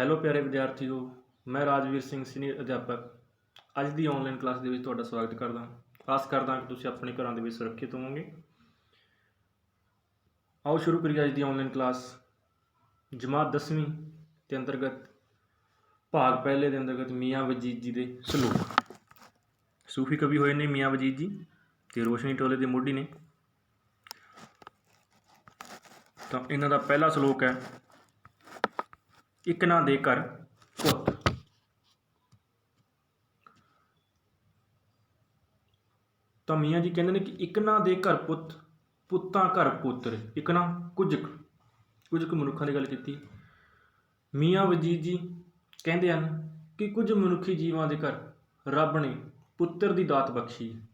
Hello ਪਿਆਰੇ ਵਿਦਿਆਰਥੀਓ, ਮੈਂ Rajveer Singh, senior ਅਧਿਆਪਕ। ਅੱਜ ਦੀ ਆਨਲਾਈਨ ਕਲਾਸ ਦੇ ਵਿੱਚ ਤੁਹਾਡਾ ਸਵਾਗਤ ਕਰਦਾ ਹਾਂ। ਆਸ ਕਰਦਾ ਹਾਂ ਕਿ ਤੁਸੀਂ ਆਪਣੇ ਘਰਾਂ ਦੇ ਵਿੱਚ ਸੁਰੱਖਿਅਤ ਹੋਵੋਗੇ। ਆਓ ਸ਼ੁਰੂ ਕਰੀਏ ਅੱਜ ਦੀ ਆਨਲਾਈਨ ਕਲਾਸ ਜਮਾਤ 10ਵੀਂ ਦੇ ਅੰਤਰਗਤ, ਭਾਗ ਪਹਿਲੇ ਦੇ ਅੰਤਰਗਤ ਮੀਆਂ ਵਜੀਦ ਜੀ ਦੇ ਸਲੋਕ। ਸੂਫੀ ਕਵੀ ਹੋਏ ਨੇ ਮੀਆਂ ਵਜੀਦ ਜੀ ਤੇ ਰੋਸ਼ਨੀ ਟੋਲੇ ਦੇ ਮੋਢੀ ਨੇ। ਤਾਂ ਇਹਨਾਂ ਦਾ ਪਹਿਲਾ ਸਲੋਕ ਹੈ ਇੱਕ ਨਾ ਦੇ ਘਰ ਪੁੱਤ। ਤਾਂ ਮੀਆਂ ਜੀ ਕਹਿੰਦੇ ਨੇ ਕਿ ਇੱਕ ਨਾ ਦੇ ਘਰ ਪੁੱਤ, ਪੁੱਤਾਂ ਘਰ ਪੁੱਤਰ। ਇੱਕ ਨਾ ਕੁਝ ਕੁਝ ਕੁ ਮਨੁੱਖਾਂ ਦੀ ਗੱਲ ਕੀਤੀ। ਮੀਆਂ ਵਜੀਦ ਜੀ ਕਹਿੰਦੇ ਹਨ ਕਿ ਕੁਝ ਮਨੁੱਖੀ ਜੀਵਾਂ ਦੇ ਘਰ ਰੱਬ ਨੇ ਪੁੱਤਰ ਦੀ ਦਾਤ ਬਖਸ਼ੀ। ਹੈ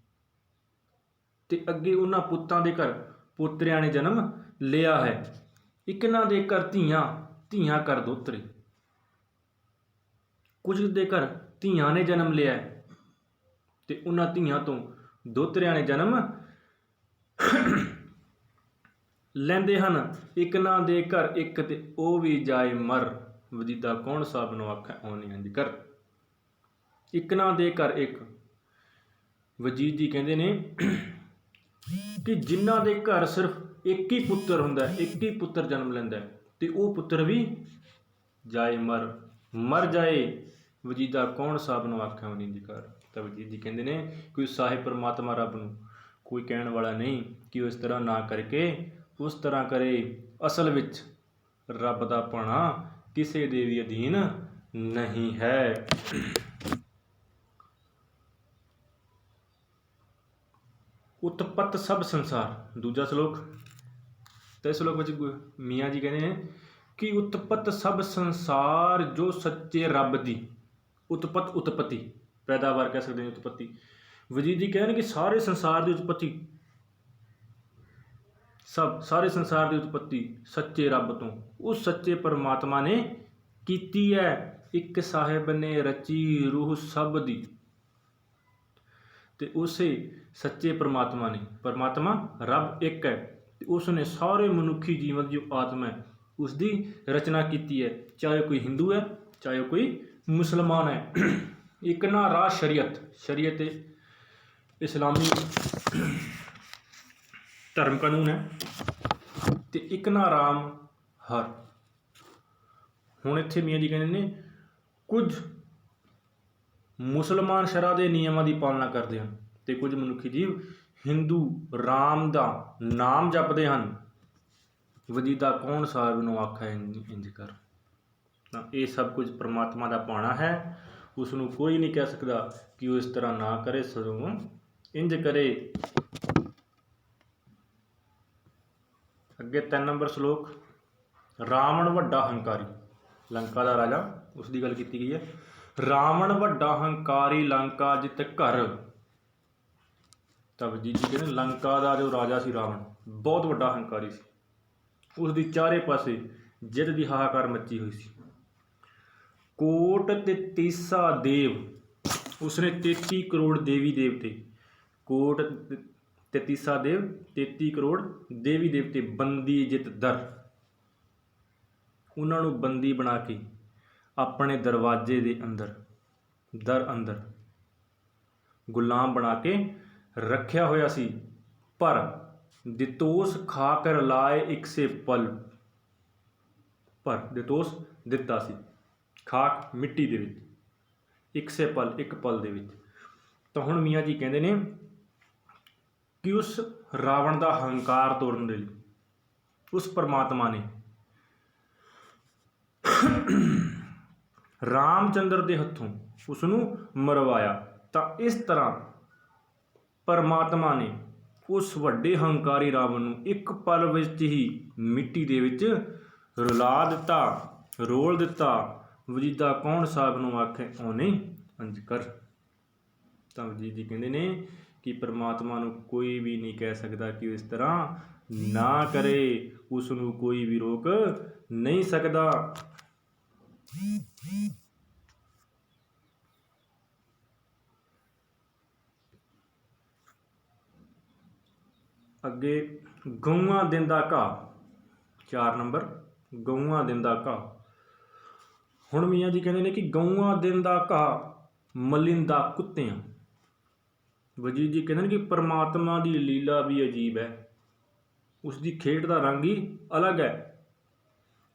ਤੇ ਅੱਗੇ ਉਹਨਾਂ ਪੁੱਤਾਂ ਦੇ ਘਰ ਪੁੱਤਰਿਆਂ ਨੇ ਜਨਮ ਲਿਆ ਹੈ। ਇੱਕ ਨਾ ਦੇ ਘਰ ਧੀਆਂ ਧੀਆਂ ਕਰ ਦੋਤਰੇ ਕੁਝ ਦੇ ਘਰ ਧੀਆਂ ਨੇ ਜਨਮ ਲਿਆ ਤੇ ਉਹਨਾਂ ਧੀਆਂ ਤੋਂ ਦੋਤਰਿਆਂ ਨੇ ਜਨਮ ਲੈਂਦੇ ਹਨ। ਇੱਕ ਨਾ ਦੇ ਘਰ ਇੱਕ ਤੇ ਉਹ ਵੀ ਜਾਏ ਮਰ। ਵਜੀਦਾ ਕੌਣ ਸਾਹਿਬ ਨੂੰ ਆਖੈ ਆਉਣੀ ਹਾਂਜੀ ਕਰ। ਇੱਕ ਨਾ ਦੇ ਘਰ ਇੱਕ। ਵਜੀਦ ਜੀ ਕਹਿੰਦੇ ਨੇ ਕਿ ਜਿਨ੍ਹਾਂ ਦੇ ਘਰ ਸਿਰਫ ਇੱਕ ਹੀ ਪੁੱਤਰ ਹੁੰਦਾ ਹੈ, ਇੱਕ ਹੀ ਪੁੱਤਰ ਜਨਮ ਲੈਂਦਾ ਹੈ। ਤੇ ਉਹ ਪੁੱਤਰ ਵੀ ਜਾਏ, ਮਰ ਮਰ ਜਾਏ। ਵਜੀਦਾ ਕੌਣ ਸਾਹਿਬ ਨੂੰ ਆਖਿਆ ਹੋਣੀ ਦੀ ਤਾਂ ਵਜੀਦ ਜੀ ਕਹਿੰਦੇ ਨੇ ਕੋਈ ਸਾਹਿਬ ਪਰਮਾਤਮਾ ਰੱਬ ਨੂੰ ਕੋਈ ਕਹਿਣ ਵਾਲਾ ਨਹੀਂ ਕਿ ਉਹ ਇਸ ਤਰ੍ਹਾਂ ਨਾ ਕਰਕੇ, ਉਸ ਤਰ੍ਹਾਂ ਕਰੇ। ਅਸਲ ਵਿੱਚ ਰੱਬ ਦਾ ਭਾਣਾ ਕਿਸੇ ਦੇ ਵੀ ਅਧੀਨ ਨਹੀਂ ਹੈ। ਉਤਪਤ ਸਭ ਸੰਸਾਰ। ਦੂਜਾ ਸ਼ਲੋਕ। ਤੇ ਇਸ ਸ਼ਲੋਕ ਵਿੱਚ ਮੀਆਂ ਜੀ ਕਹਿੰਦੇ ਨੇ ਕਿ ਉਤਪਤ ਸਭ ਸੰਸਾਰ ਜੋ ਸੱਚੇ ਰੱਬ ਦੀ, ਉਤਪਤ ਉਤਪਤੀ, ਪੈਦਾਵਾਰ ਕਹਿ ਸਕਦੇ ਹਾਂ ਉਤਪਤੀ। ਵਜੀਦ ਜੀ ਕਹਿੰਦੇ ਕਿ ਸਾਰੇ ਸੰਸਾਰ ਦੀ ਉਤਪਤੀ, ਸਭ, ਸਾਰੇ ਸੰਸਾਰ ਦੀ ਉਤਪਤੀ ਸੱਚੇ ਰੱਬ ਤੋਂ। ਉਸ ਸੱਚੇ ਪਰਮਾਤਮਾ ਨੇ ਕੀਤੀ ਹੈ। ਇੱਕ ਸਾਹਿਬ ਨੇ ਰਚੀ ਰੂਹ ਸਭ ਦੀ। ਤੇ ਉਸੇ ਸੱਚੇ ਪਰਮਾਤਮਾ ਨੇ। ਪਰਮਾਤਮਾ ਰੱਬ ਇੱਕ ਹੈ। ਤੇ ਉਸ ਨੇ ਸਾਰੇ ਮਨੁੱਖੀ ਜੀਵਨ ਦੀ ਜੋ ਆਤਮਾ ਹੈ ਉਸ ਦੀ ਰਚਨਾ ਕੀਤੀ ਹੈ। ਚਾਹੇ ਕੋਈ ਹਿੰਦੂ ਹੈ, ਚਾਹੇ ਕੋਈ ਮੁਸਲਮਾਨ ਹੈ। ਇੱਕ ਨਾ ਰਾਹ ਸ਼ਰੀਅਤ ਸ਼ਰੀਅਤ ਇਸਲਾਮੀ ਧਰਮ ਕਾਨੂੰਨ ਹੈ ਤੇ ਇੱਕ ਨਾ ਰਾਮ ਹਰ। ਹੁਣ ਇੱਥੇ ਮੀਆਂ ਜੀ ਕਹਿੰਦੇ ਨੇ, ਕੁਝ ਮੁਸਲਮਾਨ ਸ਼ਰਾ ਦੇ ਨਿਯਮਾਂ ਦੀ ਪਾਲਣਾ ਕਰਦੇ ਹਨ ਤੇ ਕੁਝ ਮਨੁੱਖੀ ਜੀਵ ਹਿੰਦੂ ਰਾਮ ਦਾ ਨਾਮ ਜਪਦੇ ਹਨ। ਵਜੀਦਾ ਕੌਣ ਸਾਹਿਬ ਨੂੰ ਆਖਾ ਇੰਜ ਇੰਜ ਕਰ। ਤਾਂ ਇਹ ਸਭ ਕੁਝ ਪ੍ਰਮਾਤਮਾ ਦਾ ਪਾਣਾ ਹੈ। ਉਸ ਨੂੰ ਕੋਈ ਨਹੀਂ ਕਹਿ ਸਕਦਾ ਕਿ ਉਹ ਇਸ ਤਰ੍ਹਾਂ ਨਾ ਕਰੇ, ਸਗੋਂ ਇੰਜ ਕਰੇ। ਅੱਗੇ 3 ਨੰਬਰ ਸ਼ਲੋਕ। ਰਾਵਣ ਵੱਡਾ ਹੰਕਾਰੀ। ਲੰਕਾ ਦਾ ਰਾਜਾ ਉਸ ਦੀ ਗੱਲ ਕੀਤੀ ਗਈ ਹੈ। ਰਾਵਣ ਵੱਡਾ ਹੰਕਾਰੀ, ਲੰਕਾ ਜਿੱਤ ਘਰ। ਤਬ ਜੀ ਕਹਿੰਦੇ ਲੰਕਾ ਦਾ ਜੋ ਰਾਜਾ ਸੀ ਰਾਵਣ, ਬਹੁਤ ਵੱਡਾ ਹੰਕਾਰੀ ਸੀ। ਉਸ ਦੀ ਚਾਰੇ ਪਾਸੇ ਜਿੱਤ ਦੀ ਹਾਹਾਕਾਰ ਮੱਚੀ ਹੋਈ ਸੀ। ਕੋਟ ਤੇ ਤੀਸਾ ਦੇਵ, ਉਸਨੇ 33 ਕਰੋੜ ਦੇਵੀ ਦੇਵਤੇ, ਕੋਟ ਤੇ ਤੀਸਾ ਦੇਵ 33 ਕਰੋੜ ਦੇਵੀ ਦੇਵਤੇ ਬੰਦੀ ਜਿਤ ਦਰ। ਉਹਨਾਂ ਨੂੰ ਬੰਦੀ ਬਣਾ ਕੇ ਆਪਣੇ ਦਰਵਾਜ਼ੇ ਦੇ ਅੰਦਰ, ਦਰ ਅੰਦਰ ਗੁਲਾਮ ਬਣਾ ਕੇ ਰੱਖਿਆ ਹੋਇਆ ਸੀ, ਪਰ ਦਿੱਤੋਸ ਖਾ ਕਰ ਲਾਏ ਇੱਕ ਸੇ ਪਲ। ਪਰ ਦਿਤੋਸ ਦਿੱਤਾ ਸੀ, ਖਾਕ ਮਿੱਟੀ ਦੇ ਵਿੱਚ, ਇੱਕ ਸੇ ਪਲ, ਇੱਕ ਪਲ ਦੇ ਵਿੱਚ। ਤਾਂ ਹੁਣ ਮੀਆਂ ਜੀ ਕਹਿੰਦੇ ਨੇ ਕਿ ਉਸ ਰਾਵਣ ਦਾ ਹੰਕਾਰ ਤੋੜਨ ਦੇ ਲਈ, ਉਸ ਪਰਮਾਤਮਾ ਨੇ ਰਾਮਚੰਦਰ ਦੇ ਹੱਥੋਂ ਉਸ ਨੂੰ ਮਰਵਾਇਆ। ਤਾਂ ਇਸ ਤਰ੍ਹਾਂ ਪਰਮਾਤਮਾ ਨੇ ਉਸ ਵੱਡੇ ਹੰਕਾਰੀ ਰਾਵਣ ਨੂੰ ਇੱਕ ਪਲ ਵਿੱਚ ਹੀ ਮਿੱਟੀ ਦੇ ਵਿੱਚ ਰੁਲਾ ਦਿੱਤਾ, ਰੋਲ ਦਿੱਤਾ। ਵਜੀਦਾ ਕੌਣ ਸਾਹਿਬ ਨੂੰ ਆਖੇ, ਉਹਨੇ ਅੰਜ ਕਰ। ਤਾਂ ਵਜੀਦ ਜੀ ਕਹਿੰਦੇ ਨੇ ਕਿ ਪਰਮਾਤਮਾ ਨੂੰ ਕੋਈ ਵੀ ਨਹੀਂ ਕਹਿ ਸਕਦਾ ਕਿ ਉਹ ਇਸ ਤਰ੍ਹਾਂ ਨਾ ਕਰੇ। ਉਸ ਨੂੰ ਕੋਈ ਵੀ ਰੋਕ ਨਹੀਂ ਸਕਦਾ। ਅੱਗੇ ਗਊਆਂ ਦਿੰਦਾ ਘਾਹ 4 ਨੰਬਰ, ਗਊਆਂ ਦਿੰਦਾ ਘਾਹ। ਹੁਣ ਮੀਆਂ ਜੀ ਕਹਿੰਦੇ ਨੇ ਕਿ ਗਊਆਂ ਦਿਨ ਦਾ ਘਾਹ ਮਲਿੰਦਾ ਕੁੱਤਿਆਂ। ਵਜੀਦ ਜੀ ਕਹਿੰਦੇ ਨੇ ਕਿ ਪਰਮਾਤਮਾ ਦੀ ਲੀਲਾ ਵੀ ਅਜੀਬ ਹੈ। ਉਸ ਦੀ ਖੇਡ ਦਾ ਰੰਗ ਹੀ ਅਲੱਗ ਹੈ।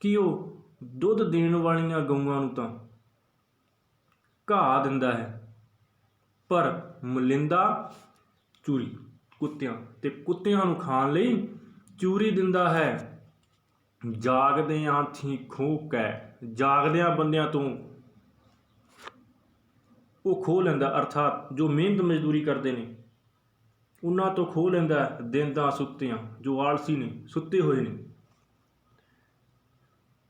ਕਿ ਉਹ ਦੁੱਧ ਦੇਣ ਵਾਲੀਆਂ ਗਊਆਂ ਨੂੰ ਤਾਂ ਘਾਹ ਦਿੰਦਾ ਹੈ, ਪਰ ਮਲਿੰਦਾ ਚੂਰੀ। ਕੁੱਤਿਆਂ। ਤੇ ਕੁੱਤਿਆਂ ਨੂੰ ਖਾਣ ਲਈ ਚੂਰੀ ਦਿੰਦਾ ਹੈ। ਜਾਗਦਿਆਂ ਥੀ ਖੂਕ ਜਾਗਦਿਆਂ ਬੰਦਿਆਂ ਤੋਂ ਉਹ ਖੋਹ ਲੈਂਦਾ, ਅਰਥਾਤ ਜੋ ਮਿਹਨਤ ਮਜ਼ਦੂਰੀ ਕਰਦੇ ਨੇ। ਉਹਨਾਂ ਤੋਂ ਖੋਹ ਲੈਂਦਾ ਹੈ ਸੁੱਤਿਆਂ, ਜੋ ਆਲਸੀ ਨੇ, ਸੁੱਤੇ ਹੋਏ ਨੇ।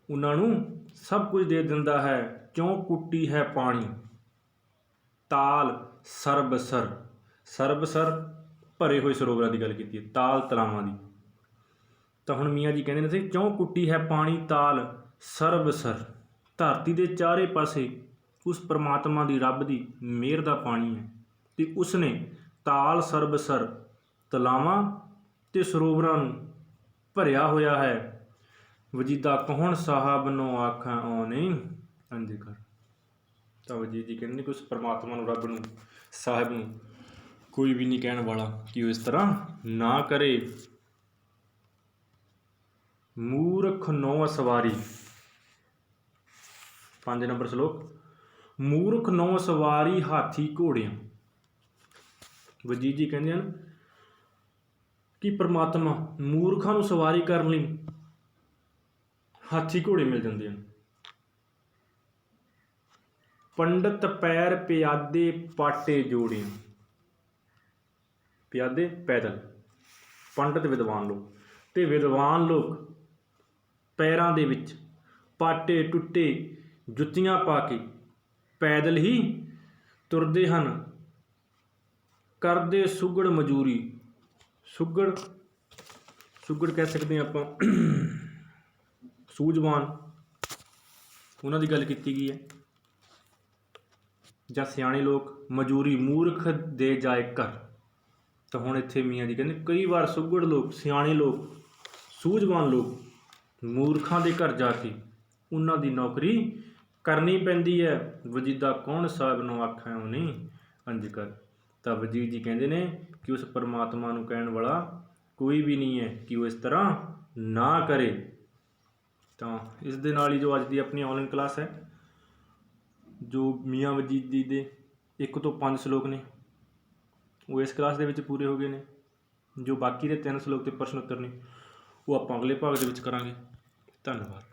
ਉਹਨਾਂ ਨੂੰ ਸਭ ਕੁਝ ਦੇ ਦਿੰਦਾ ਹੈ, ਕਿਉਂ ਕੁੱਟੀ ਹੈ ਪਾਣੀ? ਤਾਲ ਸਰਬਸਰ। ਸਰਬਸਰ ਭਰੇ ਹੋਏ ਸਰੋਵਰਾਂ ਦੀ ਗੱਲ ਕੀਤੀ ਹੈ, ਤਾਲ ਤਲਾਵਾਂ ਦੀ। ਤਾਂ ਹੁਣ ਮੀਆਂ ਜੀ ਕਹਿੰਦੇ ਨੇ ਸੀ, ਕਿਉਂ ਕੁੱਟੀ ਹੈ ਪਾਣੀ ਤਾਲ? ਸਰਬਸਰ ਧਰਤੀ ਦੇ ਚਾਰੇ ਪਾਸੇ ਉਸ ਪ੍ਰਮਾਤਮਾ ਦੀ ਰੱਬ ਦੀ ਮਿਹਰ ਦਾ ਪਾਣੀ ਹੈ ਤੇ ਉਸਨੇ ਤਾਲ ਸਰਬਸਰ ਤਲਾਵਾਂ ਤੇ ਸਰੋਵਰਾਂ ਨੂੰ ਭਰਿਆ ਹੋਇਆ ਹੈ। ਵਜੀਦਾ ਕੌਣ ਸਾਹਿਬ ਨੂੰ ਆਖਾਂ ਓਨੇ ਅੰਜ ਤਾਂ ਵਜੀਦ ਜੀ ਕਹਿੰਦੇ ਨੇ ਕਿ ਉਸ ਪ੍ਰਮਾਤਮਾ ਨੂੰ, ਰੱਬ ਨੂੰ, ਸਾਹਿਬ ਨੂੰ ਕੋਈ ਵੀ ਨਹੀਂ ਕਹਿਣ ਵਾਲਾ ਕਿ ਉਹ ਇਸ ਤਰ੍ਹਾਂ ਨਾ ਕਰੇ। ਮੂਰਖ ਨੌ ਸਵਾਰੀ। ਪੰਜ ਨੰਬਰ ਸ਼ਲੋਕ। ਮੂਰਖ ਨੌ ਸਵਾਰੀ ਹਾਥੀ ਘੋੜਿਆਂ। ਵਜੀਦ ਜੀ ਕਹਿੰਦੇ ਹਨ ਕਿ ਪ੍ਰਮਾਤਮਾ ਮੂਰਖਾਂ ਨੂੰ ਸਵਾਰੀ ਕਰਨ ਲਈ ਹਾਥੀ ਘੋੜੇ ਮਿਲ ਜਾਂਦੇ ਹਨ। ਪੰਡਤ ਪੈਰ ਪਿਆਦੇ ਪਾਟੇ ਜੋੜਿਆਂ। ਪਿਆਦੇ ਪੈਦਲ। ਪੰਡਤ ਵਿਦਵਾਨ ਲੋਕ। ਤੇ ਵਿਦਵਾਨ ਲੋਕ ਪੈਰਾਂ ਦੇ ਵਿੱਚ ਪਾਟੇ ਟੁੱਟੇ ਜੁੱਤੀਆਂ ਪਾ ਕੇ ਪੈਦਲ ਹੀ ਤੁਰਦੇ ਹਨ। ਕਰਦੇ ਸੁਗੜ ਮਜ਼ਦੂਰੀ। ਸੁਗੜ ਸੁਗੜ ਕਹਿ ਸਕਦੇ ਹਾਂ ਆਪਾਂ। ਸੂਝਵਾਨ। ਉਹਨਾਂ ਦੀ ਗੱਲ ਕੀਤੀ ਗਈ ਹੈ। ਜਾਂ ਸਿਆਣੇ ਲੋਕ ਮਜ਼ਦੂਰੀ ਮੂਰਖ ਦੇ ਜਾਏ ਕਰ ਤਾਂ ਹੁਣ ਇੱਥੇ ਮੀਆਂ ਜੀ ਕਹਿੰਦੇ ਕਈ ਵਾਰ ਸੁੱਗੜ ਲੋਕ, ਸਿਆਣੇ ਲੋਕ, ਸੂਝਵਾਨ ਲੋਕ ਮੂਰਖਾਂ ਦੇ ਘਰ ਜਾ ਕੇ ਉਹਨਾਂ ਦੀ ਨੌਕਰੀ ਕਰਨੀ ਪੈਂਦੀ ਹੈ। ਵਜੀਦਾ ਕੌਣ ਸਾਹਿਬ ਨੂੰ ਆਖਾਂ ਉਹਨੇ ਅੰਜ ਕਰ। ਤਾਂ ਵਜੀਦ ਜੀ ਕਹਿੰਦੇ ਨੇ ਕਿ ਉਸ ਪਰਮਾਤਮਾ ਨੂੰ ਕਹਿਣ ਵਾਲਾ ਕੋਈ ਵੀ ਨਹੀਂ ਹੈ ਕਿ ਉਹ ਇਸ ਤਰ੍ਹਾਂ ਨਾ ਕਰੇ। ਤਾਂ ਇਸ ਦੇ ਨਾਲ ਹੀ ਜੋ ਅੱਜ ਦੀ ਆਪਣੀ ਆਨਲਾਈਨ ਕਲਾਸ ਹੈ, ਜੋ ਮੀਆਂ ਵਜੀਦ ਜੀ ਦੇ ਇੱਕ ਤੋਂ ਪੰਜ ਸ਼ਲੋਕ ਨੇ। ਉਹ ਇਸ ਕਲਾਸ ਦੇ ਵਿੱਚ ਪੂਰੇ ਹੋ ਗਏ ਨੇ। ਜੋ ਬਾਕੀ ਦੇ ਤਿੰਨ ਸ਼ਲੋਕ ਤੇ ਪ੍ਰਸ਼ਨ ਉੱਤਰ ਨੇ, ਉਹ ਆਪਾਂ ਅਗਲੇ ਭਾਗ ਦੇ ਵਿੱਚ ਕਰਾਂਗੇ। ਧੰਨਵਾਦ।